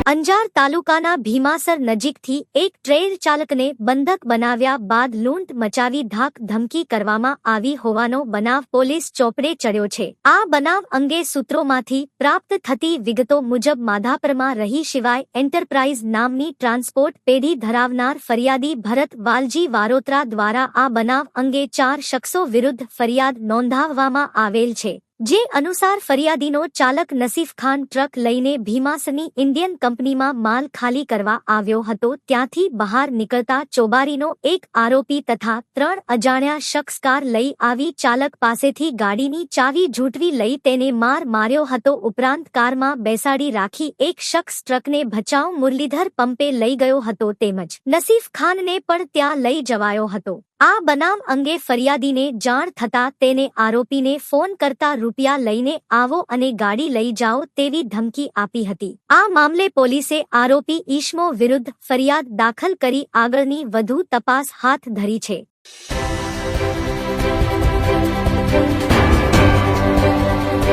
અંજાર તાલુકાના ભીમાસર નજીકથી એક ટ્રેલ ચાલકને બંધક બનાવ્યા બાદ લૂંટ મચાવી ધાક ધમકી કરવામાં આવી હોવાનો બનાવ પોલીસ ચોપડે ચડ્યો છે. આ બનાવ અંગે સૂત્રોમાંથી પ્રાપ્ત થતી વિગતો મુજબ માધાપરમાં રહી શિવાય એન્ટરપ્રાઇઝ નામની ટ્રાન્સપોર્ટ પેઢી ધરાવનાર ફરિયાદી ભરત વાલજી વારોત્રા દ્વારા આ બનાવ અંગે ચાર શખ્સો વિરુદ્ધ ફરિયાદ નોંધાવવામાં આવેલ છે. જે અનુસાર ફરિયાદીનો ચાલક નસીફ ખાન ટ્રક લઈને ભીમાસની ઇન્ડિયન કંપનીમાં માલ ખાલી કરવા આવ્યો હતો, ત્યાંથી બહાર નીકળતા ચોબારીનો એક આરોપી તથા ત્રણ અજાણ્યા શખ્સ કાર લઈ આવી ચાલક પાસેથી ગાડીની ચાવી ઝૂંટવી લઈ તેને માર માર્યો હતો, ઉપરાંત કારમાં બેસાડી રાખી એક શખ્સ ટ્રકને ભચાઉ મુરલીધર પંપે લઈ ગયો હતો તેમજ નસીફ ખાનને પણ ત્યાં લઈ જવાયો હતો. આ બનાવ અંગે ફરિયાદીને જાણ થતા તેને આરોપીને ફોન કરતા રૂપિયા લઈને આવો અને ગાડી લઈ જાઓ તેવી ધમકી આપી હતી. આ મામલે પોલીસે આરોપી ઈશમો વિરુદ્ધ ફરિયાદ દાખલ કરી આગળની વધુ તપાસ હાથ ધરી છે.